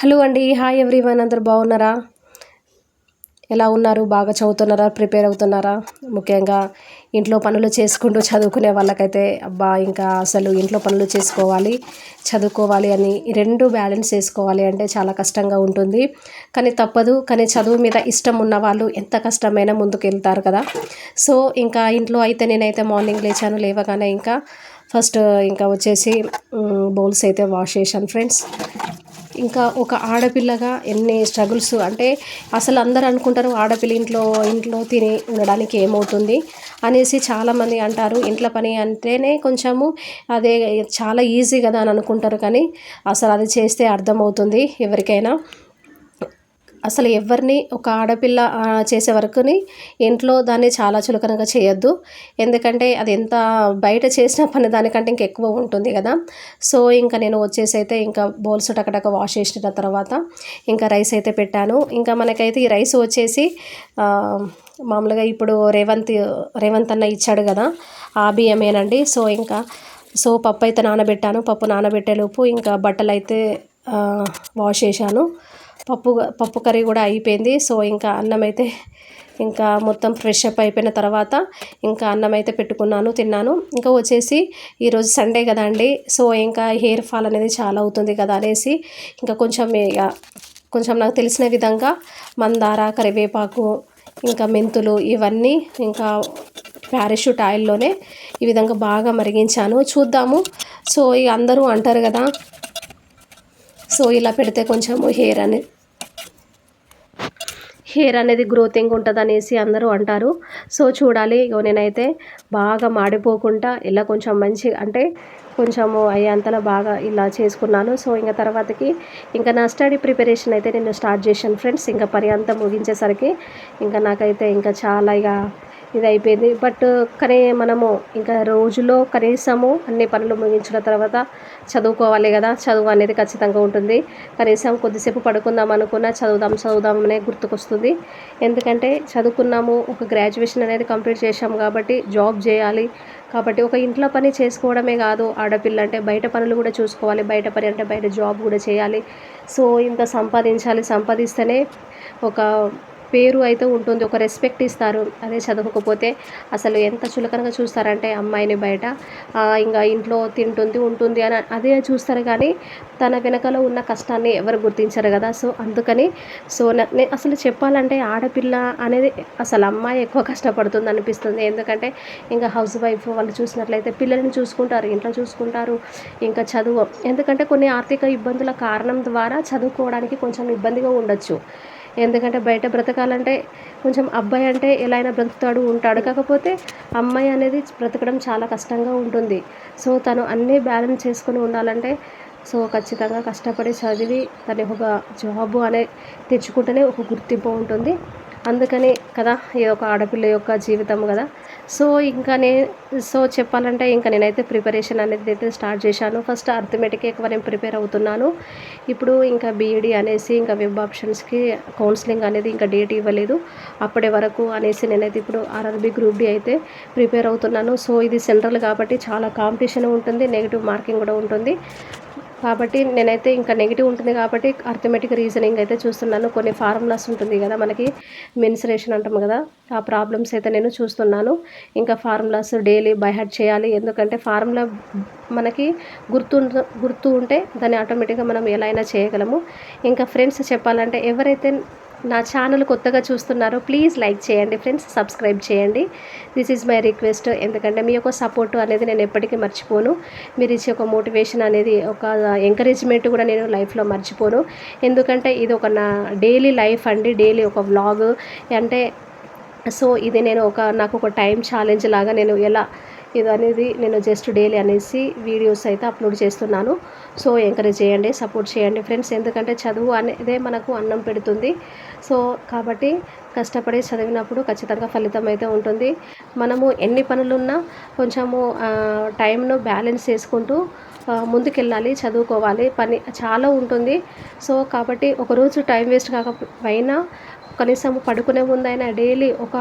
Hello అండి hi everyone అందరు బాగున్నారా? ఎలా ఉన్నారు? బాగా చదువుతున్నారా? ప్రిపేర్ అవుతున్నారా? ముఖ్యంగా ఇంట్లో పనులు చేసుకుంటూ చదువుకునే వాళ్ళకైతే అబ్బా ఇంకా అసలు ఇంట్లో పనులు చేసుకోవాలి చదువుకోవాలి అని రెండు బ్యాలెన్స్ చేసుకోవాలి అంటే చాలా కష్టంగా ఉంటుంది. కానీ తప్పదు కానీ చదువు మీద ఇష్టం ఉన్న వాళ్ళు ఎంత కష్టమైనా ముందుకు వెళ్తారు కదా. సో ఇంకా ఇంట్లో అయితే నేనైతే మార్నింగ్ లేచాను లేవగానే ఇంకా ఫస్ట్ ఇంకా వచ్చేసి బౌల్స్ అయితే వాష్ చేశాను ఫ్రెండ్స్. ఇంకా ఒక ఆడపిల్లగా ఎన్ని స్ట్రగుల్స్ అంటే అసలు అందరు అనుకుంటారు ఆడపిల్ల ఇంట్లో ఇంట్లో తిని ఉండడానికి ఏమవుతుంది అనేసి చాలామంది అంటారు. ఇంట్లో పని అంటేనే కొంచెము అదే చాలా ఈజీ కదా అని అనుకుంటారు కానీ అసలు అది చేస్తే అర్థమవుతుంది ఎవరికైనా. అసలు ఎవరిని ఒక ఆడపిల్ల చేసే వరకుని ఇంట్లో దాన్ని చాలా చులకనగా చేయొద్దు. ఎందుకంటే అది ఎంత బయట చేసిన పని దానికంటే ఇంక ఎక్కువ ఉంటుంది కదా. సో ఇంకా నేను వచ్చేసి అయితే ఇంకా బౌల్స్ టకటక వాష్ చేసిన తర్వాత ఇంకా రైస్ అయితే పెట్టాను. ఇంకా మనకైతే ఈ రైస్ వచ్చేసి మామూలుగా ఇప్పుడు రేవంత్ రేవంత్ అన్న ఇచ్చాడు కదా ఆ బియ్యమేనండి. సో ఇంకా సో పప్పు అయితే నానబెట్టాను. పప్పు నానబెట్టేలోపు ఇంకా బట్టలు అయితే వాష్ చేశాను. పప్పు పప్పు కర్రీ కూడా అయిపోయింది. సో ఇంకా అన్నం అయితే ఇంకా మొత్తం ఫ్రెష్ అప్ అయిపోయిన తర్వాత ఇంకా అన్నం అయితే పెట్టుకున్నాను తిన్నాను. ఇంకా వచ్చేసి ఈరోజు సండే కదా అండి. సో ఇంకా హెయిర్ ఫాల్ అనేది చాలా అవుతుంది కదా అనేసి ఇంకా కొంచెం కొంచెం నాకు తెలిసిన విధంగా మందార కరివేపాకు ఇంకా మెంతులు ఇవన్నీ ఇంకా పారాషూట్ ఆయిల్లోనే ఈ విధంగా బాగా మరిగించాను. చూద్దాము. సో ఇక అందరూ అంటారు కదా సో ఇలా పెడితే కొంచెము హెయిర్ అనేది హెయిర్ అనేది గ్రోతింగ్ ఉంటుంది అనేసి అందరూ అంటారు. సో చూడాలి ఇగో నేనైతే బాగా మాడిపోకుండా ఇలా కొంచెం మంచి అంటే కొంచెము అయ్యేంతలో బాగా ఇలా చేసుకున్నాను. సో ఇంకా తర్వాతకి ఇంకా నా స్టడీ ప్రిపరేషన్ అయితే నేను స్టార్ట్ చేశాను ఫ్రెండ్స్. ఇంకా పని అంతా ముగించేసరికి ఇంకా నాకైతే ఇంకా చాలా ఇక ఇది అయిపోయింది బట్ కానీ మనము ఇంకా రోజులో కనీసము అన్ని పనులు ముగించిన తర్వాత చదువుకోవాలి కదా. చదువు అనేది ఖచ్చితంగా ఉంటుంది. కనీసం కొద్దిసేపు పడుకుందాం అనుకున్నా చదువుదాం చదువుదాం అనే గుర్తుకొస్తుంది. ఎందుకంటే చదువుకున్నాము ఒక గ్రాడ్యుయేషన్ అనేది కంప్లీట్ చేశాము కాబట్టి జాబ్ చేయాలి. కాబట్టి ఒక ఇంట్లో పని చేసుకోవడమే కాదు ఆడపిల్ల అంటే బయట పనులు కూడా చూసుకోవాలి. బయట పని అంటే బయట జాబ్ కూడా చేయాలి. సో ఇంత సంపాదించాలి. సంపాదిస్తేనే ఒక పేరు అయితే ఉంటుంది ఒక రెస్పెక్ట్ ఇస్తారు. అదే చదవకపోతే అసలు ఎంత చులకనగా చూస్తారంటే అమ్మాయిని బయట ఇంకా ఇంట్లో తింటుంది ఉంటుంది అని అదే చూస్తారు కానీ తన వెనకాల ఉన్న కష్టాన్ని ఎవరు గుర్తించరు కదా. సో అందుకని సో అసలు చెప్పాలంటే ఆడపిల్ల అనేది అసలు అమ్మాయి ఎక్కువ కష్టపడుతుంది అనిపిస్తుంది. ఎందుకంటే ఇంకా హౌస్ వైఫ్ వాళ్ళు చూసినట్లయితే పిల్లల్ని చూసుకుంటారు ఇంట్లో చూసుకుంటారు ఇంకా చదువు. ఎందుకంటే కొన్ని ఆర్థిక ఇబ్బందుల కారణం ద్వారా చదువుకోవడానికి కొంచెం ఇబ్బందిగా ఉండొచ్చు. ఎందుకంటే బయట బ్రతకాలంటే కొంచెం అబ్బాయి అంటే ఎలా అయినా బ్రతుకుతాడు ఉంటాడు. కాకపోతే అమ్మాయి అనేది బ్రతకడం చాలా కష్టంగా ఉంటుంది. సో తను అన్నీ బ్యాలెన్స్ చేసుకొని ఉండాలంటే సో ఖచ్చితంగా కష్టపడి చదివి తన ఒక జాబు అనే తెచ్చుకుంటేనే ఒక గుర్తింపు ఉంటుంది. అందుకని కదా ఇది ఒక ఆడపిల్ల యొక్క జీవితం కదా. సో ఇంకా నే సో చెప్పాలంటే ఇంకా నేనైతే ప్రిపరేషన్ అనేది అయితే స్టార్ట్ చేశాను. ఫస్ట్ అర్థమెటిక్ ఎక్కువ నేను ప్రిపేర్ అవుతున్నాను. ఇప్పుడు ఇంకా బీఈడి అనేసి ఇంకా వెబ్ ఆప్షన్స్కి కౌన్సిలింగ్ అనేది ఇంకా డేట్ ఇవ్వలేదు. అప్పటి వరకు అనేసి నేనైతే ఇప్పుడు ఆర్ఆర్బి గ్రూప్ డి అయితే ప్రిపేర్ అవుతున్నాను. సో ఇది సెంట్రల్ కాబట్టి చాలా కాంపిటీషన్ ఉంటుంది నెగిటివ్ మార్కింగ్ కూడా ఉంటుంది. కాబట్టి నేనైతే ఇంకా నెగిటివ్ ఉంటుంది కాబట్టి అర్థమెటిక్ రీజనింగ్ అయితే చూస్తున్నాను. కొన్ని ఫార్ములాస్ ఉంటుంది కదా మనకి మెన్సరేషన్ అంటాం కదా ఆ ప్రాబ్లమ్స్ అయితే నేను చూస్తున్నాను. ఇంకా ఫార్ములాస్ డైలీ బైహెడ్ చేయాలి. ఎందుకంటే ఫార్ములా మనకి గుర్తు గుర్తు ఉంటే దాన్ని ఆటోమేటిక్గా మనం ఎలా అయినా చేయగలము. ఇంకా ఫ్రెండ్స్ చెప్పాలంటే ఎవరైతే నా ఛానల్ కొత్తగా చూస్తున్నారో ప్లీజ్ లైక్ చేయండి ఫ్రెండ్స్ సబ్స్క్రైబ్ చేయండి. దిస్ ఈజ్ మై రిక్వెస్ట్ ఎందుకంటే మీ యొక్క సపోర్ట్ అనేది నేను ఎప్పటికీ మర్చిపోను. మీరు ఇచ్చే ఒక మోటివేషన్ అనేది ఒక ఎంకరేజ్మెంట్ కూడా నేను లైఫ్లో మర్చిపోను. ఎందుకంటే ఇది ఒక నా డైలీ లైఫ్ అండి డైలీ ఒక వ్లాగ్ అంటే సో ఇది నేను ఒక నాకు ఒక టైం ఛాలెంజ్ లాగా నేను ఎలా ఇది అనేది నేను జస్ట్ డైలీ అనేసి వీడియోస్ అయితే అప్లోడ్ చేస్తున్నాను. సో ఎంకరేజ్ చేయండి సపోర్ట్ చేయండి ఫ్రెండ్స్ ఎందుకంటే చదువు అనేదే మనకు అన్నం పెడుతుంది. సో కాబట్టి కష్టపడి చదివినప్పుడు ఖచ్చితంగా ఫలితం అయితే ఉంటుంది. మనము ఎన్ని పనులున్నా కొంచెము టైంను బ్యాలెన్స్ చేసుకుంటూ ముందుకెళ్ళాలి చదువుకోవాలి. పని చాలా ఉంటుంది. సో కాబట్టి ఒకరోజు టైం వేస్ట్ కాకపోయినా కనీసం పడుకునే ముందైనా డైలీ ఒక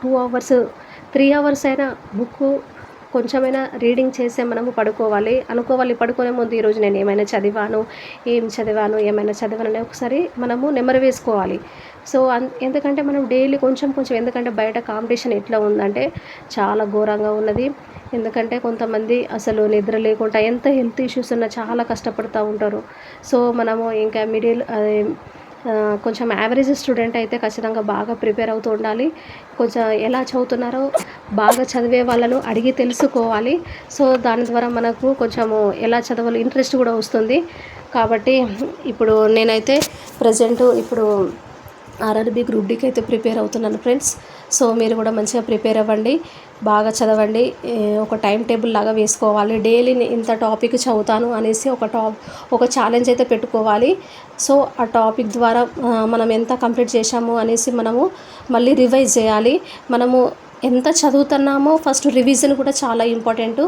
టూ అవర్స్ త్రీ అవర్స్ అయినా బుక్ కొంచెమైనా రీడింగ్ చేసే మనము పడుకోవాలి. అనుకోవాలి పడుకునే ముందు ఈరోజు నేను ఏమైనా చదివాను ఏం చదివాను ఏమైనా చదివాను అని ఒకసారి మనము నెమరు వేసుకోవాలి. సో అన్ ఎందుకంటే మనం డైలీ కొంచెం కొంచెం ఎందుకంటే బయట కాంపిటీషన్ ఎట్లా ఉందంటే చాలా ఘోరంగా ఉన్నది. ఎందుకంటే కొంతమంది అసలు నిద్ర లేకుండా ఎంత హెల్త్ ఇష్యూస్ ఉన్నా చాలా కష్టపడుతూ ఉంటారు. సో మనము ఇంకా మిడిల్ అదే కొంచెం యావరేజ్ స్టూడెంట్ అయితే ఖచ్చితంగా బాగా ప్రిపేర్ అవుతూ ఉండాలి. కొంచెం ఎలా చదువుతున్నారో బాగా చదివే వాళ్ళను అడిగి తెలుసుకోవాలి. సో దాని ద్వారా మనకు కొంచెము ఎలా చదవాలి ఇంట్రెస్ట్ కూడా వస్తుంది. కాబట్టి ఇప్పుడు నేనైతే ప్రజెంట్ ఇప్పుడు ఆర్ఆర్బి గ్రూప్ డీకి అయితే ప్రిపేర్ అవుతున్నాను ఫ్రెండ్స్ సో మీరు కూడా మంచిగా ప్రిపేర్ అవ్వండి. బాగా చదవండి. ఒక టైం టేబుల్ లాగా వేసుకోవాలి. డైలీ ఇంత టాపిక్ చదువుతాను అనేసి ఒక టాప్ ఒక ఛాలెంజ్ అయితే పెట్టుకోవాలి. సో ఆ టాపిక్ ద్వారా మనం ఎంత కంప్లీట్ చేశాము అనేసి మనము మళ్ళీ రివైజ్ చేయాలి. మనము ఎంత చదువుతున్నామో ఫస్ట్ రివిజన్ కూడా చాలా ఇంపార్టెంట్.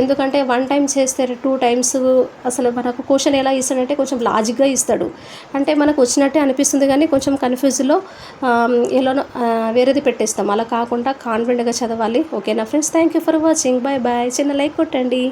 ఎందుకంటే వన్ టైం చేస్తే టూ టైమ్స్ అసలు మనకు క్వశ్చన్ ఎలా ఇస్తాడంటే కొంచెం లాజిక్గా ఇస్తాడు. అంటే మనకు వచ్చినట్టే అనిపిస్తుంది కానీ కొంచెం కన్ఫ్యూజ్లో ఎలానో వేరేది పెట్టేస్తాం. అలా కాకుండా కాన్ఫిడెంట్గా చదవాలి. ఓకేనా friends? Thank you for watching. Bye bye. చిన్న లైక్ కొట్టండి.